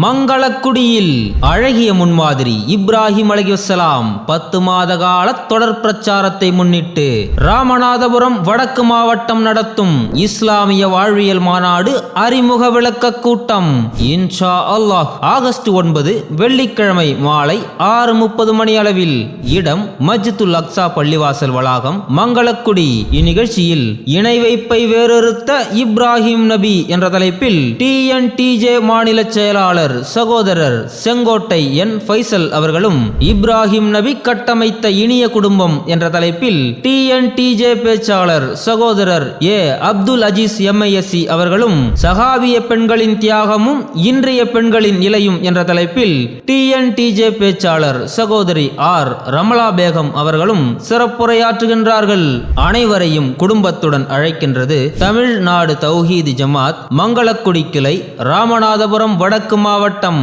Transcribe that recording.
மங்களக்குடியில் அழகிய முன்மாதிரி இப்ராஹிம் அலைஹிஸ்ஸலாம் பத்து மாத கால தொடர் பிரச்சாரத்தை முன்னிட்டு ராமநாதபுரம் வடக்கு மாவட்டம் நடத்தும் இஸ்லாமிய வாழ்வியல் மாநாடு அறிமுக விளக்க கூட்டம். இன்ஷா அல்லாஹ். ஆகஸ்ட் ஒன்பது வெள்ளிக்கிழமை மாலை ஆறு முப்பது மணி அளவில் இடம் மஜித்துல் அக்ஸா பள்ளிவாசல் வளாகம் மங்களக்குடி. இந்நிகழ்ச்சியில் இணை வைப்பை வேறொருத்த இப்ராஹிம் நபி என்ற தலைப்பில் டிஎன்டிஜே மாநில செயலாளர் சகோதரர் செங்கோட்டை என் ஃபைசல் அவர்களும் இப்ராஹிம் நபி கட்டமைத்த இனிய குடும்பம் என்ற தலைப்பில் டி என் டிஜே பேச்சாளர் சகோதரர் ஏ அப்துல் அஜீஸ் எம்ஐஎஸ்சி அவர்களும் சகாவிய பெண்களின் தியாகமும் இன்றைய பெண்களின் நிலையும் என்ற தலைப்பில் டி என் டிஜே பேச்சாளர் சகோதரி ஆர் ரமலா பேகம் அவர்களும் சிறப்புரையாற்றுகின்றார்கள். அனைவரையும் குடும்பத்துடன் அழைக்கின்றது தமிழ்நாடு தௌஹீது ஜமாத் மங்களக்குடி கிளை ராமநாதபுரம் வடக்கு மாவட்டம்